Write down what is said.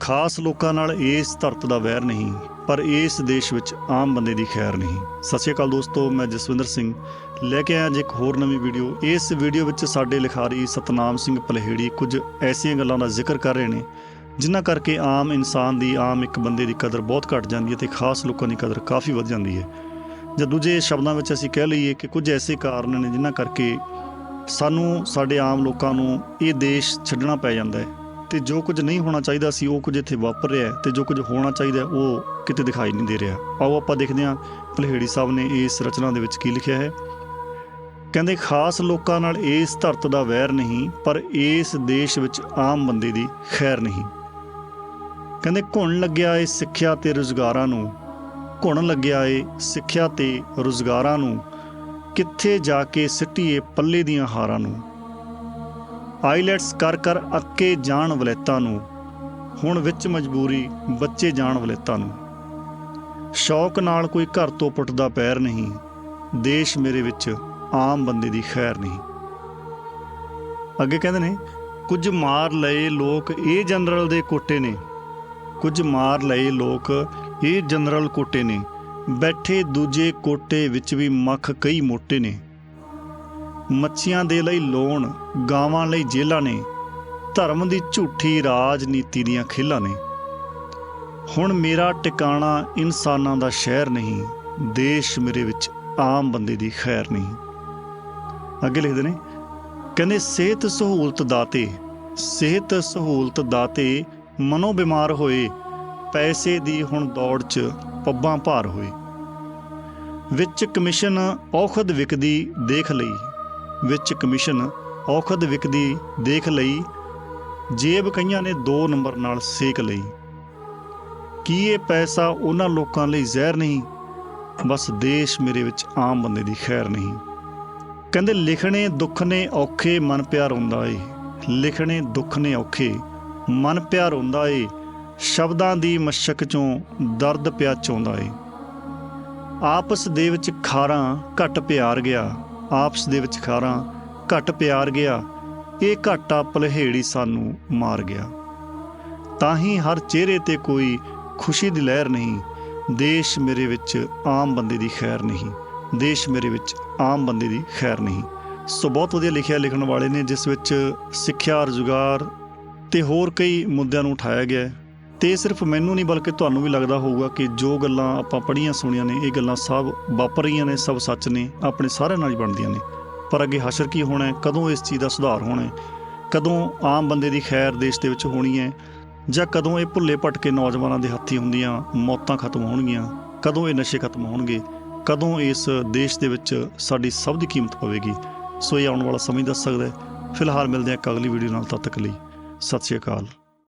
ਖਾਸ ਲੋਕਾਂ ਨਾਲ ਇਸ ਧਰਤ ਦਾ ਵੈਰ ਨਹੀਂ, ਪਰ ਇਸ ਦੇਸ਼ ਵਿੱਚ ਆਮ ਬੰਦੇ ਦੀ ਖੈਰ ਨਹੀਂ। ਸਤਿ ਸ਼੍ਰੀ ਅਕਾਲ ਦੋਸਤੋ, ਮੈਂ ਜਸਵਿੰਦਰ ਸਿੰਘ। ਲੈ ਕੇ ਆਇਆ ਅੱਜ ਇੱਕ ਹੋਰ ਨਵੀਂ ਵੀਡੀਓ। ਇਸ ਵੀਡੀਓ ਵਿੱਚ ਸਾਡੇ ਲਿਖਾਰੀ ਸਤਨਾਮ ਸਿੰਘ ਪਲਹੇੜੀ ਕੁਝ ਐਸੀਆਂ ਗੱਲਾਂ ਦਾ ਜ਼ਿਕਰ ਕਰ ਰਹੇ ਨੇ, ਜਿਨ੍ਹਾਂ ਕਰਕੇ ਆਮ ਇਨਸਾਨ ਦੀ, ਆਮ ਇੱਕ ਬੰਦੇ ਦੀ ਕਦਰ ਬਹੁਤ ਘਟ ਜਾਂਦੀ ਹੈ ਤੇ ਖਾਸ ਲੋਕਾਂ ਦੀ ਕਦਰ ਕਾਫੀ ਵੱਧ ਜਾਂਦੀ ਹੈ। ਜਾਂ ਦੂਜੇ ਸ਼ਬਦਾਂ ਵਿੱਚ ਅਸੀਂ ਕਹਿ ਲਈਏ ਕਿ ਕੁਝ ਐਸੇ ਕਾਰਨ ਨੇ ਜਿਨ੍ਹਾਂ ਕਰਕੇ ਸਾਨੂੰ, ਸਾਡੇ ਆਮ ਲੋਕਾਂ ਨੂੰ ਇਹ ਦੇਸ਼ ਛੱਡਣਾ ਪੈ ਜਾਂਦਾ ਹੈ। ਤੇ ਜੋ ਕੁਝ ਨਹੀਂ ਹੋਣਾ ਚਾਹੀਦਾ ਸੀ, ਉਹ ਕੁਝ ਇੱਥੇ ਵਾਪਰ ਰਿਹਾ ਹੈ ਤੇ ਜੋ ਕੁਝ ਹੋਣਾ ਚਾਹੀਦਾ ਉਹ ਕਿਤੇ ਦਿਖਾਈ ਨਹੀਂ ਦੇ ਰਿਹਾ ਆਓ ਆਪਾਂ ਦੇਖਦੇ ਹਾਂ ਭਲੇੜੀ ਸਾਹਿਬ ਨੇ ਇਸ ਰਚਨਾ ਦੇ ਵਿੱਚ ਕੀ ਲਿਖਿਆ ਹੈ। ਕਹਿੰਦੇ, ਖਾਸ ਲੋਕਾਂ ਨਾਲ ਇਸ ਧਰਤ ਦਾ ਵੈਰ ਨਹੀਂ, ਪਰ ਇਸ ਦੇਸ਼ ਵਿੱਚ ਆਮ ਬੰਦੇ ਦੀ ਖੈਰ ਨਹੀਂ। ਕਹਿੰਦੇ, ਘੁਣ ਲੱਗਿਆ ਏ ਸਿੱਖਿਆ ਤੇ ਰੁਜ਼ਗਾਰਾਂ ਨੂੰ, ਘੁਣ ਲੱਗਿਆ ਏ ਸਿੱਖਿਆ ਤੇ ਰੁਜ਼ਗਾਰਾਂ ਨੂੰ, ਕਿੱਥੇ ਜਾ ਕੇ ਸਿੱਟੀਏ ਪੱਲੇ ਦੀਆਂ ਹਾਰਾਂ ਨੂੰ? ਆਈਲੈਟਸ ਕਰ ਕਰ ਅੱਕੇ ਜਾਣ ਵਲੈਤਾਂ ਨੂੰ, ਹੁਣ ਵਿੱਚ ਮਜਬੂਰੀ ਬੱਚੇ ਜਾਣ ਵਲੈਤਾਂ ਨੂੰ। ਸ਼ੌਕ ਨਾਲ ਕੋਈ ਘਰ ਤੋਂ ਪੁੱਟਦਾ ਪੈਰ ਨਹੀਂ, ਦੇਸ਼ ਮੇਰੇ ਵਿੱਚ ਆਮ ਬੰਦੇ ਦੀ ਖੈਰ ਨਹੀਂ। ਅੱਗੇ ਕਹਿੰਦੇ ਨੇ, ਕੁਝ ਮਾਰ ਲਏ ਲੋਕ ਇਹ ਜਨਰਲ ਦੇ ਕੋਟੇ ਨੇ, ਕੁਝ ਮਾਰ ਲਏ ਲੋਕ ਇਹ ਜਨਰਲ ਕੋਟੇ ਨੇ, ਬੈਠੇ ਦੂਜੇ ਕੋਟੇ ਵਿੱਚ ਵੀ ਮੱਖ ਕਈ ਮੋਟੇ ਨੇ। ਮੱਛੀਆਂ ਦੇ ਲਈ ਲੋਣ ਗਾਵਾਂ ਲਈ ਜੇਲਾਂ ਨੇ, ਧਰਮ ਦੀ ਝੂਠੀ ਰਾਜਨੀਤੀ ਦੀਆਂ ਖੇਲਾਂ ਨੇ। ਹੁਣ ਮੇਰਾ ਟਿਕਾਣਾ ਇਨਸਾਨਾਂ ਦਾ ਸ਼ਹਿਰ ਨਹੀਂ, ਦੇਸ਼ ਮੇਰੇ ਵਿੱਚ ਆਮ ਬੰਦੇ ਦੀ ਖੈਰ ਨਹੀਂ। ਅੱਗੇ ਲਿਖਦੇ ਨੇ, ਕਹਿੰਦੇ ਸਿਹਤ ਸਹੂਲਤ ਦਾਤੇ, ਸਿਹਤ ਸਹੂਲਤ ਦਾਤੇ ਮਨੋ ਬਿਮਾਰ ਹੋਏ, ਪੈਸੇ ਦੀ ਹੁਣ ਦੌੜ 'ਚ ਪੱਬਾਂ ਭਾਰ ਹੋਏ। ਵਿੱਚ ਕਮਿਸ਼ਨ ਔਖਦ ਵਿਕਦੀ ਦੇਖ ਲਈ ਵਿੱਚ ਕਮਿਸ਼ਨ ਔਖਦ ਵਿਕਦੀ ਦੇਖ ਲਈ, ਜੇਬ ਕਈਆਂ ਨੇ 2 ਨੰਬਰ ਨਾਲ ਸੇਕ ਲਈ। ਕੀ ਇਹ ਪੈਸਾ ਉਹਨਾਂ ਲੋਕਾਂ ਲਈ ਜ਼ਹਿਰ ਨਹੀਂ? ਬਸ ਦੇਸ਼ ਮੇਰੇ ਵਿੱਚ ਆਮ ਬੰਦੇ ਦੀ ਖੈਰ ਨਹੀਂ। ਕਹਿੰਦੇ, ਲਿਖਣੇ ਦੁੱਖ ਨੇ ਔਖੇ, ਮਨ ਪਿਆਰ ਹੁੰਦਾ ਏ। ਲਿਖਣੇ ਦੁੱਖ ਨੇ ਔਖੇ, ਮਨ ਪਿਆਰ ਹੁੰਦਾ ਏ। ਸ਼ਬਦਾਂ ਦੀ ਮਸ਼ਕ ਚੋਂ ਦਰਦ ਪਿਆ ਚੋਂਦਾ ਏ। ਆਪਸ ਦੇ ਵਿੱਚ ਖਾਰਾਂ ਘਟ ਪਿਆਰ ਗਿਆ। ਆਪਸ ਦੇ ਵਿੱਚ ਖਾਰਾਂ ਘਟ ਪਿਆਰ ਗਿਆ, ਇਹ ਘਾਟਾ ਪਲਹੇੜੀ ਸਾਨੂੰ ਮਾਰ ਗਿਆ। ਤਾਂ ਹੀ ਹਰ ਚਿਹਰੇ ਤੇ ਕੋਈ ਖੁਸ਼ੀ ਦੀ ਲਹਿਰ ਨਹੀਂ, ਦੇਸ਼ ਮੇਰੇ ਵਿੱਚ ਆਮ ਬੰਦੇ ਦੀ ਖੈਰ ਨਹੀਂ, ਦੇਸ਼ ਮੇਰੇ ਵਿੱਚ ਆਮ ਬੰਦੇ ਦੀ ਖੈਰ ਨਹੀਂ। ਸੋ ਬਹੁਤ ਵਧੀਆ ਲਿਖਿਆ ਲਿਖਣ ਵਾਲੇ ਨੇ, ਜਿਸ ਵਿੱਚ ਸਿੱਖਿਆ, ਰੁਜ਼ਗਾਰ ਤੇ ਹੋਰ ਕਈ ਮੁੱਦਿਆਂ ਨੂੰ ਉਠਾਇਆ ਗਿਆ ਹੈ। ਤੇ ਇਹ ਸਿਰਫ ਮੈਨੂੰ ਨਹੀਂ ਬਲਕਿ ਤੁਹਾਨੂੰ ਵੀ ਲੱਗਦਾ ਹੋਊਗਾ ਕਿ ਜੋ ਗੱਲਾਂ ਆਪਾਂ ਪੜ੍ਹੀਆਂ ਸੁਣੀਆਂ ਨੇ, ਇਹ ਗੱਲਾਂ ਸਭ ਵਾਪਰ ਰਹੀਆਂ ਨੇ, ਸਭ ਸੱਚ ਨੇ, ਆਪਣੇ ਸਾਰਿਆਂ ਨਾਲ ਹੀ ਬਣਦੀਆਂ ਨੇ। ਪਰ ਅੱਗੇ ਹਸ਼ਰ ਕੀ ਹੋਣਾ ਹੈ? ਕਦੋਂ ਇਸ ਚੀਜ਼ ਦਾ ਸੁਧਾਰ ਹੋਣਾ ਹੈ? ਕਦੋਂ ਆਮ ਬੰਦੇ ਦੀ ਖੈਰ ਦੇਸ਼ ਦੇ ਵਿੱਚ ਹੋਣੀ ਹੈ? ਜਾਂ ਕਦੋਂ ਇਹ ਭੁੱਲੇ ਭਟਕੇ ਨੌਜਵਾਨਾਂ ਦੇ ਹੱਥੀ ਹੁੰਦੀਆਂ ਮੌਤਾਂ ਖਤਮ ਹੋਣਗੀਆਂ? ਕਦੋਂ ਇਹ ਨਸ਼ੇ ਖਤਮ ਹੋਣਗੇ? ਕਦੋਂ ਇਸ ਦੇਸ਼ ਦੇ ਵਿੱਚ ਸਾਡੀ ਸਭ ਦੀ ਕੀਮਤ ਪਵੇਗੀ? ਸੋ ਇਹ ਆਉਣ ਵਾਲਾ ਸਮਾਂ ਦੱਸ ਸਕਦਾ ਹੈ। ਫਿਲਹਾਲ ਮਿਲਦੇ ਹਾਂ ਇੱਕ ਅਗਲੀ ਵੀਡੀਓ ਨਾਲ, ਤਦ ਤੱਕ ਲਈ ਸਤਿ ਸ਼੍ਰੀ ਅਕਾਲ।